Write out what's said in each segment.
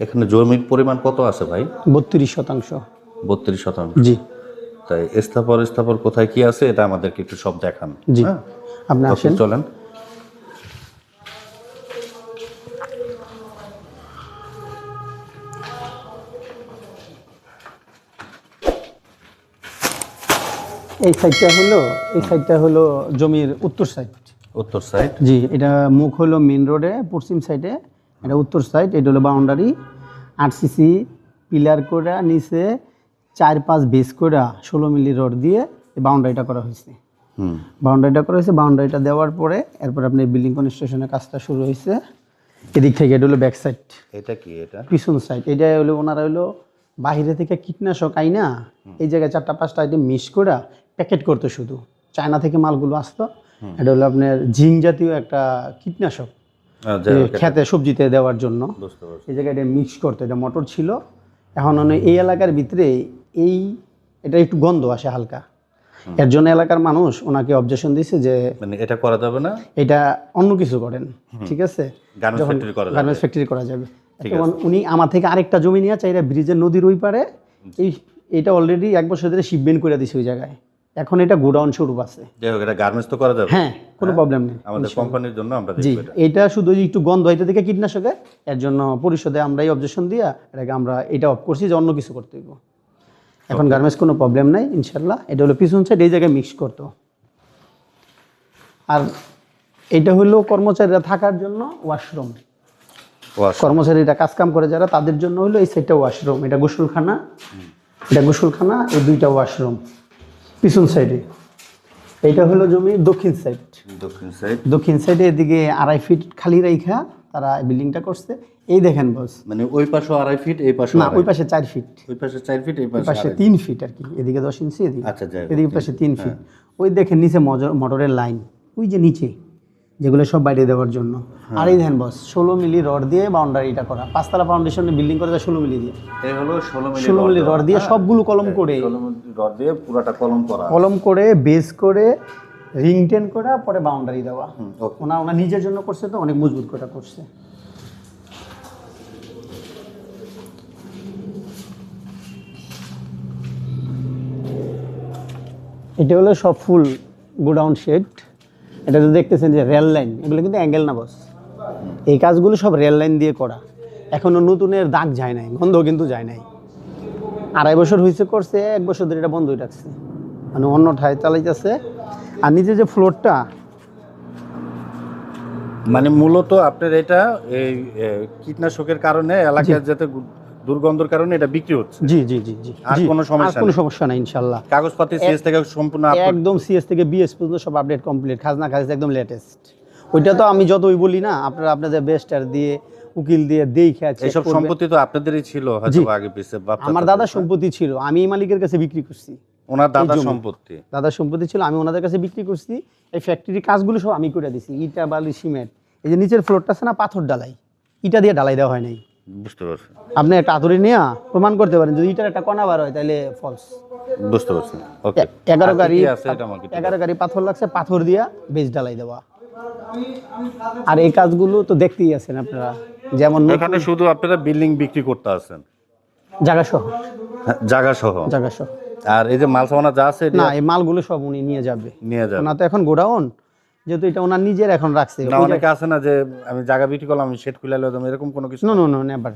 এখানে জমির পরিমাণ কত আছে ভাই? বত্রিশ শতাংশ। বত্রিশ শতাংশ। জি। তাই স্থাপর স্থাপর কোথায় কি আছে এটা আমাদেরকে একটু সব দেখান। জি। হ্যাঁ? আপনি আসেন। চলেন। এই সাইডটা হলো এই সাইডটা হলো জমির উত্তর সাইড উত্তর সাইড জি এটা মুখ হলো মেন রোডে পশ্চিম সাইডে এটা উত্তর সাইড এটা হলো বাউন্ডারি আট সিসি পিলার করে নিচে চার পাঁচ বেস করে ষোলো মিলি রড দিয়ে এই বাউন্ডারিটা করা হয়েছে। বাউন্ডারিটা করা হয়েছে বাউন্ডারিটা দেওয়ার পরে এরপর আপনি বিল্ডিং কনস্ট্রাকশনের কাজটা শুরু হয়েছে। এদিক থেকে এটা হলো ব্যাক সাইড এটা কি এটা? পিছন সাইড এটা হলো ওনারা হলো বাইরে থেকে কীটনাশক আইনা এই জায়গায় চারটা পাঁচটা আইটেম মিক্স করে প্যাকেট করতো শুধু। চায়না থেকে মালগুলো আসতো। এটা হলো আপনার জিং জাতীয় একটা কীটনাশক। খেতে সবজিতে দেওয়ার জন্য। এই জায়গায় এটা মিক্স করতো এটা মোটর ছিল। এখন এই এলাকার ভিতরে এই এটা একটু গন্ধ আসে হালকা। এর জন্য এলাকার মানুষ ওনাকে অবজেকশন দিয়েছে যে মানে এটা করা যাবে না? এটা অন্য কিছু করেন ঠিক আছে? গার্মেন্টস ফ্যাক্টরি করা যাবে। এখন উনি আমার থেকে আরেকটা জমি নিয়ে চাইরা ব্রিজের নদীর ওই পারে এই এটা অলরেডি এক বছর ধরে শিপমেন্ট করে দিছে ওই জায়গায়। এখন এটা গোডাউন স্বরূপ আছে। এটা গার্মেন্টস তো করা যাবে। হ্যাঁ কোনো প্রবলেম নেই। আমাদের কোম্পানির জন্য আমরা জি এটা। এটা শুধু একটু গন্ধ হইতে থেকে কীটনাশকে এর জন্য পরিষদে আমরা এই অবজেকশন দিয়া এটাকে আমরা এটা অফ করছি যে অন্য কিছু করতে হইব। এখন গার্মেন্টস কোনো প্রবলেম নাই ইনশাল্লাহ এটা হলো পিছন সাইড এই জায়গায় মিক্স করতো। আর এটা হলো কর্মচারীরা থাকার জন্য ওয়াশরুম কর্মচারীরা কাজ কাম করে যারা তাদের জন্য হলো এই সাইডটা ওয়াশরুম এটা গোসলখানা। এটা গোসলখানা এই দুইটা ওয়াশরুম পিছন সাইডে। এইটা হলো জমি দক্ষিণ সাইড। দক্ষিণ সাইড। দক্ষিণ সাইডে এদিকে আড়াই ফিট খালি রাইখা তারা বিল্ডিংটা করছে। এই দেখেন বস মানে ওই পাশে আড়াই ফিট এই পাশে না ওই পাশে চার ফিট। ওই পাশে চার ফিট এই পাশে। তিন ফিট। আর কি এদিকে দশ ইঞ্চি এদিকে আচ্ছা এদিকে পাশে তিন ফিট। ওই দেখেন নিচে মজর- মোটরের লাইন। ওই যে নিচে। যেগুলো সব বাইরে দেওয়ার জন্য। আর এই দেখেন বস ষোলো মিলি রড দিয়ে বাউন্ডারিটা করা। পাঁচতলা ফাউন্ডেশনে বিল্ডিং করে ষোলো মিলি দিয়ে। হলো ষোলো মিলি রড। দিয়ে সবগুলো কলম করে। রড দিয়ে পুরাটা কলম করা। কলম করে বেস করে রিং টেন করা পরে বাউন্ডারি দেওয়া। ওনা ওনা নিজের জন্য করছে তো অনেক মজবুত করে করছে। এটা হলো সব ফুল গোডাউন শেড এটা তো দেখতেছেন যে রেল লাইন এগুলো কিন্তু অ্যাঙ্গেল না বস এই কাজগুলো সব রেল লাইন দিয়ে করা। এখনও নতুনের দাগ যায় নাই গন্ধ কিন্তু যায় নাই। আড়াই বছর হয়েছে করছে এক বছর ধরে এটা বন্ধই রাখছে। মানে অন্য ঠায় চালাইতেছে। আর নিচে যে ফ্লোরটা মানে মূলত আপনার এটা এই কীটনাশকের কারণে এলাকার যাতে দুর্গন্ধের কারণে এটা বিক্রি হচ্ছে। জি জি জি জি। আর কোনো সমস্যা আর কোনো সমস্যা নাই ইনশাল্লাহ। কাগজপাতি সিএস থেকে সম্পূর্ণ একদম সিএস থেকে বিএস পর্যন্ত সব আপডেট কমপ্লিট খাজনা খাজ একদম লেটেস্ট ওইটা তো আমি যতই বলি না আপনারা আপনাদের বেস্টার দিয়ে উকিল দিয়ে দেখে আছে এইসব সম্পত্তি তো আপনাদেরই ছিল হয়তো আগে পিছে আমার দাদা সম্পত্তি ছিল আমি এই মালিকের কাছে বিক্রি করছি। ওনার দাদার সম্পত্তি। দাদার সম্পত্তি ছিল আমি ওনাদের কাছে বিক্রি করছি। এই ফ্যাক্টরির কাজগুলো সব আমি করে দিছি। ইটা বালি সিমেন্ট। এই যে নিচের ফ্লোরটা আছে না পাথর ডালাই ইটা দিয়ে ডালাই দেওয়া হয় নাই। বুঝতে পারছি। আপনি একটা আতুরি নিয়ে প্রমাণ করতে পারেন যদি ইটার একটা কণা বার হয় তাহলে ফলস বুঝতে পারছি। ওকে এগারো গাড়ি আছে এটা আমাকে একটু এগারো গাড়ি পাথর লাগছে পাথর দিয়া বেজ দেওয়া। আর এই কাজগুলো তো দেখতেই আছেন আপনারা যেমন এখানে শুধু আপনারা বিল্ডিং বিক্রি করতে আছেন? জায়গা সহ জায়গা সহ জায়গা সহ আর এই যে মাল সামানা যা আছে না এই মালগুলো সব উনি নিয়ে যাবে। নিয়ে যান ওনার তো এখন গোডাউন। যেহেতু এটা ওনার নিজের এখন রাখছে। না অনেকে আছে না যে আমি জায়গা বিক্রি করলাম আমি শেড খুলে এলাম এরকম কোনো কিছু নো? নো নো নেভার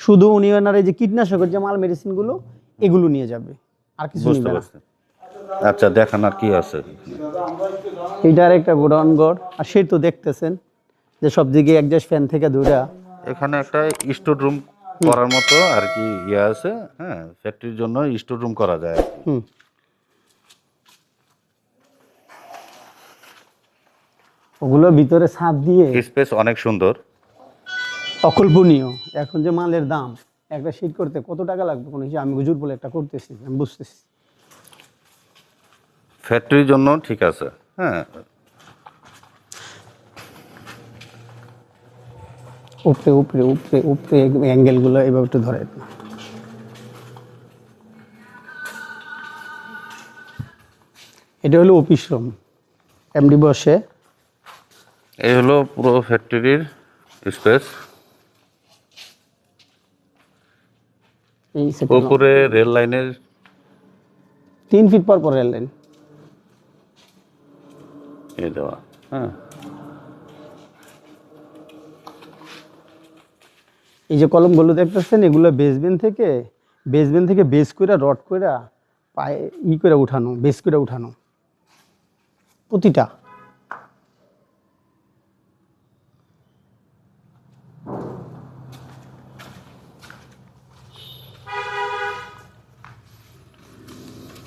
শুধু উনি ওনার এই যে কীটনাশকের যে মাল মেডিসিনগুলো এগুলো নিয়ে যাবে। আর কিছু নিবে না। আচ্ছা দেখান আর কি আছে। এইটার একটা গোডাউন ঘর। আর সেই তো দেখতেছেন যে সব দিকে একজাস্ট ফ্যান থেকে দুটা এখানে একটা স্টোর রুম করার মতো আর কি ইয়ে আছে হ্যাঁ ফ্যাক্টরির জন্য স্টোর রুম করা যায়। হুম। ওগুলো ভিতরে ছাদ দিয়ে স্পেস অনেক সুন্দর। অকল্পনীয়। এখন যে মালের দাম একটা শীত করতে কত টাকা লাগবে? কোনো হিসাবে আমি হুজুর বলে একটা করতেছি আমি বুঝতেছি। ফ্যাক্টরির জন্য ঠিক আছে হ্যাঁ। উপরে উপরে উপরে উপরে অ্যাঙ্গেলগুলো এভাবে একটু ধরে এটা হলো অফিস রুম এমডি বসে। এই হলো পুরো ফ্যাক্টরির স্পেস এই উপরে রেল লাইনের তিন ফিট পর পর রেল লাইন এ দেওয়া হ্যাঁ। এই যে কলমগুলো দেখতেছেন এগুলো বেসবেন থেকে বেসবেন থেকে বেস করে রড করে পায়ে ই করে উঠানো বেস করে উঠানো। প্রতিটা।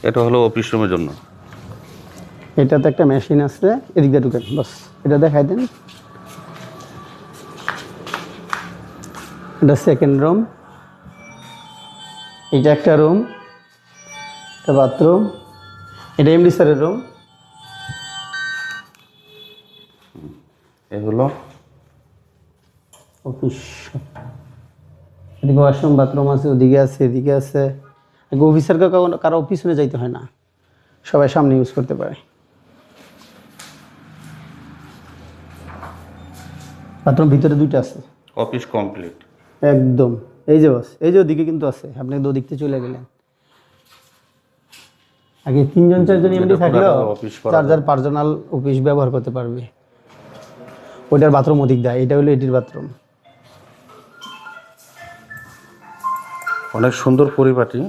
এটা হলো অফিস রুমের জন্য। এটাতে একটা মেশিন আছে এদিক দিয়ে ঢুকেন বাস। এটা দেখাই দেন। এটা সেকেন্ড রুম এটা একটা রুম এটা বাথরুম এটা এমডি স্যারের রুম এ হলো অফিস এদিকে ওয়াশরুম বাথরুম আছে ওদিকে আছে এদিকে আছে। অফিসারকে কারও পিছনে যাইতে হয় না। সবাই সামনে ইউজ করতে পারে। বাথরুম ভিতরে দুইটা আছে। Office complete. একদম। এই যে বস এই যে ওদিকে কিন্তু আছে। আপনি ওদিক চলে গেলেন। আগে তিনজন চারজন এমডি থাকলেও চার্জার পার্সোনাল অফিস ব্যবহার করতে পারবে। ওইটার বাথরুম ওদিক দেয়। এটা হলো এটির বাথরুম অনেক সুন্দর পরিপাটি।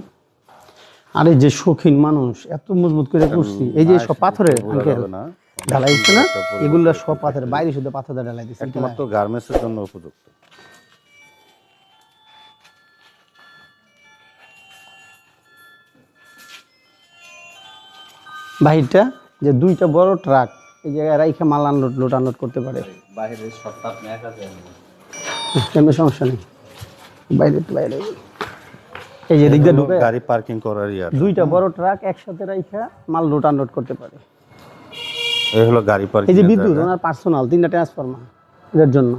আরে যে শৌখিন মানুষ এত মজবুত করে করছি এই যে সব পাথরের আঙ্কেল ঢালাই দিচ্ছে না? এগুলো সব পাথরের বাইরে শুধু পাথর ঢালাই দিচ্ছে একমাত্র গার্মেন্টসের জন্য উপযুক্ত। বাহিরটা যে দুইটা বড় ট্রাক এই জায়গায় রাইখে মাল আনলোড লোড আনলোড করতে পারে। তেমন সমস্যা নেই? বাইরে তো বাইরে। এই যে দিক দিয়ে ঢুকে গাড়ি পার্কিং করার ইয়ার দুইটা বড় ট্রাক একসাথে রাইখা মাল লোড আনলোড করতে পারে। এই হলো গাড়ি পার্কিং এই যে বিদ্যুৎ ওনার পার্সোনাল তিনটা ট্রান্সফরমার এর জন্য।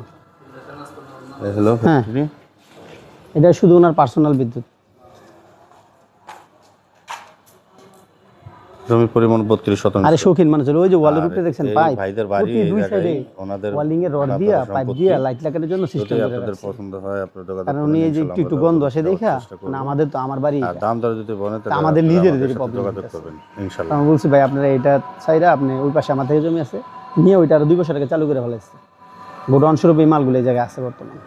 এই হলো হ্যাঁ। এটা শুধু ওনার পার্সোনাল বিদ্যুৎ। জমির পরিমাণ বত্রিশ শতাংশ। আরে শৌখিন মানুষ ওই যে ওয়ালের উপরে দেখছেন পাইপ ভাইদের বাড়ি দুই সাইডে ওনাদের ওয়ালিং এর রড দিয়া পাইপ দিয়া লাইট লাগানোর জন্য সিস্টেম যদি করে আপনাদের পছন্দ হয় আপনার যোগাযোগ কারণ উনি এই যে একটু একটু গন্ধ আসে দেখা। মানে আমাদের তো আমার বাড়ি দাম দর যদি বলেন তাহলে আমাদের দিকে যোগাযোগ করবেন ইনশাআল্লাহ আমি বলছি ভাই আপনারা এটা চাইরা আপনি ওই পাশে আমার থেকে জমি আছে নিয়ে ওইটা আরও দুই বছর আগে চালু করে ফেলাইছে। গোডাউন স্বরূপ এই মালগুলো এই জায়গায় আছে বর্তমানে।